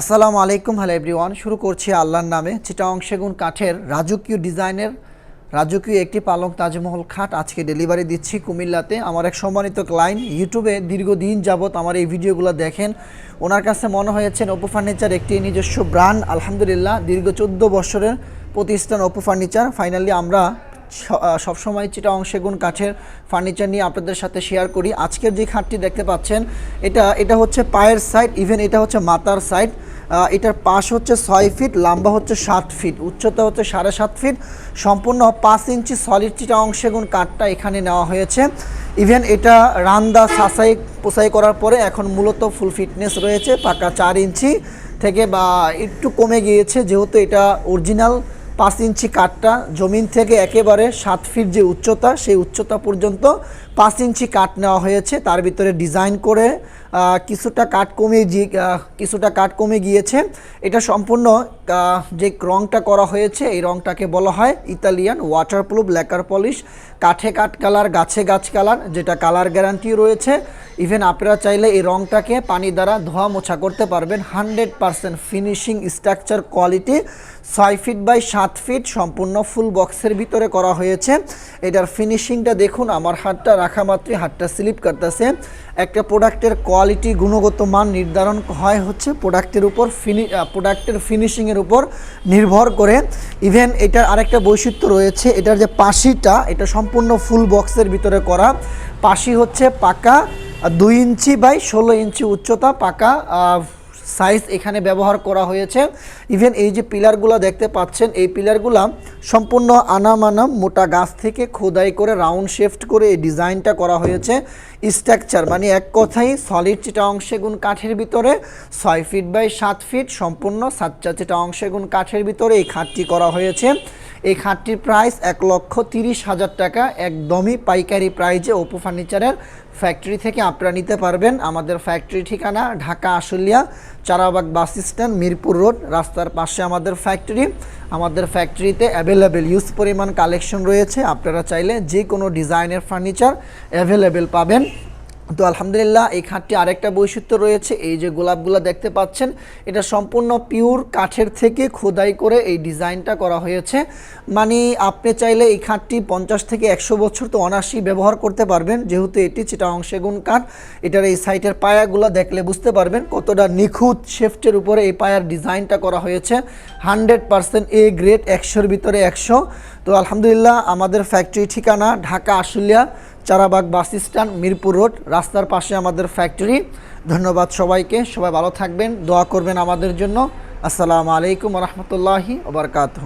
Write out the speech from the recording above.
আসসালামু আলাইকুম, hello everyone. শুরু করছি আল্লাহর নামে। চিটাং সেগুন কাঠের রাজকীয় ডিজাইনের রাজকীয় একটি পালং তাজমহল খাট আজকে ডেলিভারি দিচ্ছি কুমিল্লাতে। আমার এক সম্মানিত ক্লায়েন্ট ইউটিউবে দীর্ঘদিন যাবৎ আমার এই ভিডিওগুলো দেখেন। ওনার কাছে মনে হয়েছে অপু ফার্নিচার একটি নিজস্ব ব্র্যান্ড। আলহামদুলিল্লাহ, দীর্ঘ চোদ্দ বছরের প্রতিষ্ঠান অপু ফার্নিচার। ফাইনালি আমরা সবসময় চিটাং সেগুন কাঠের ফার্নিচার নিয়ে আপনাদের সাথে শেয়ার করি। আজকের যে খাটটি দেখতে পাচ্ছেন, এটা এটা হচ্ছে পায়ের সাইড ইভেন এটা হচ্ছে মাথার সাইড এটার পাশ হচ্ছে ছয় ফিট, লম্বা হচ্ছে সাত ফিট, উচ্চতা হচ্ছে সাড়ে সাত ফিট। সম্পূর্ণ পাঁচ ইঞ্চি সলিড চিটাং সেগুন কাঠটা এখানে নেওয়া হয়েছে। ইভেন এটা রান্দা সাসাই পোসাই করার পরে এখন মূলত ফুল ফিটনেস রয়েছে, পাকা চার ইঞ্চি থেকে বা একটু কমে গিয়েছে, যেহেতু এটা অরিজিনাল পাঁচ ইঞ্চি কাঠটা। জমিন থেকে একেবারে সাত ফিট যে উচ্চতা, সেই উচ্চতা পর্যন্ত পাঁচ ইঞ্চি কাঠ নেওয়া হয়েছে। তার ভিতরে ডিজাইন করে কিছুটা কাঠ কমে কিছুটা কাঠ কমে গিয়েছে। এটা সম্পূর্ণ যে রংটা করা হয়েছে, এই রংটাকে বলা হয় ইতালিয়ান ওয়াটারপ্রুফ ল্যাকার পলিশ কাঠে কাঠ কালার, গাছে গাছ কালার, যেটা কালার গ্যারান্টি রয়েছে। ইভেন আপনারা চাইলে এই রংটাকে পানি দ্বারা ধোয়া মোছা করতে পারবেন। Hundred percent finishing structure quality, ছয় ফিট বাই সাত ফিট, সম্পূর্ণ ফুল বক্সের ভিতরে করা হয়েছে। এটার ফিনিশিংটা দেখুন, আমার হাতটা রাখা মাত্রই হাতটা স্লিপ করতেছে। একটা প্রোডাক্টের কোয়ালিটি, গুণগত মান নির্ধারণ হয় হচ্ছে প্রোডাক্টের উপর ফিনি প্রোডাক্টের ফিনিশিংয়ের উপর নির্ভর করে। ইভেন এটার আরেকটা বৈশিষ্ট্য রয়েছে, এটার যে পাশিটা, এটা সম্পূর্ণ ফুল বক্সের ভিতরে করা। পাশি হচ্ছে পাকা দুই ইঞ্চি বাই ষোলো ইঞ্চি উচ্চতা, পাকা সাইজ এখানে ব্যবহার করা হয়েছে। ইভেন এই যে পিলারগুলো দেখতে পাচ্ছেন, এই পিলারগুলা সম্পূর্ণ আনাম আনাম মোটা গাছ থেকে খোদাই করে রাউন্ড শেফট করে এই ডিজাইনটা করা হয়েছে। স্ট্রাকচার মানে এক কথাই সলিড চিটা অংশে গুণ কাঠের ভিতরে ছয় ফিট বাই সাত ফিট সম্পূর্ণ সাতচা চিটা অংশে গুণ কাঠের ভিতরে এই খাটটি করা হয়েছে। এই খাটটির প্রাইস এক লক্ষ তিরিশ হাজার টাকা, একদমই পাইকারি প্রাইজে ওপো ফার্নিচারের ফ্যাক্টরি থেকে আপনারা নিতে পারবেন। আমাদের ফ্যাক্টরি ঠিকানা Dhaka Ashulia, Charabag bus stand, Mirpur road, রাস্তার পাশে আমাদের ফ্যাক্টরি আমাদের ফ্যাক্টরিতে অ্যাভেলেবেল ইউজ পরিমাণ কালেকশন রয়েছে। আপনারা চাইলে যে কোনো ডিজাইনের ফার্নিচার অ্যাভেলেবেল পাবেন। তো আলহামদুলিল্লাহ, এই খাটটি আরেকটা বৈশিষ্ট্য রয়েছে, এই যে গোলাপগুলো দেখতে পাচ্ছেন, এটা সম্পূর্ণ পিওর কাঠের থেকে খোদাই করে এই ডিজাইনটা করা হয়েছে। মানে আপনি চাইলে এই খাটটি পঞ্চাশ থেকে একশো বছর তো অনায়াসই ব্যবহার করতে পারবেন, যেহেতু এটি চিটাং সেগুন কাঠ, এটার এই সাইটের পায়াগুলো দেখলে বুঝতে পারবেন কতটা নিখুঁত শেফটের উপরে এই পায়ার ডিজাইনটা করা হয়েছে, হান্ড্রেড পারসেন্ট এ গ্রেড একশোর ভিতরে একশো। তো আলহামদুলিল্লাহ, আমাদের ফ্যাক্টরি ঠিকানা Dhaka Ashulia Charabag bus stand, Mirpur road, রাস্তার পাশে আমাদের ফ্যাক্টরি ধন্যবাদ সবাইকে, সবাই ভালো থাকবেন, দোয়া করবেন আমাদের জন্য। আসসালামু আলাইকুম রহমতুল্লাহি ওবরকাতহ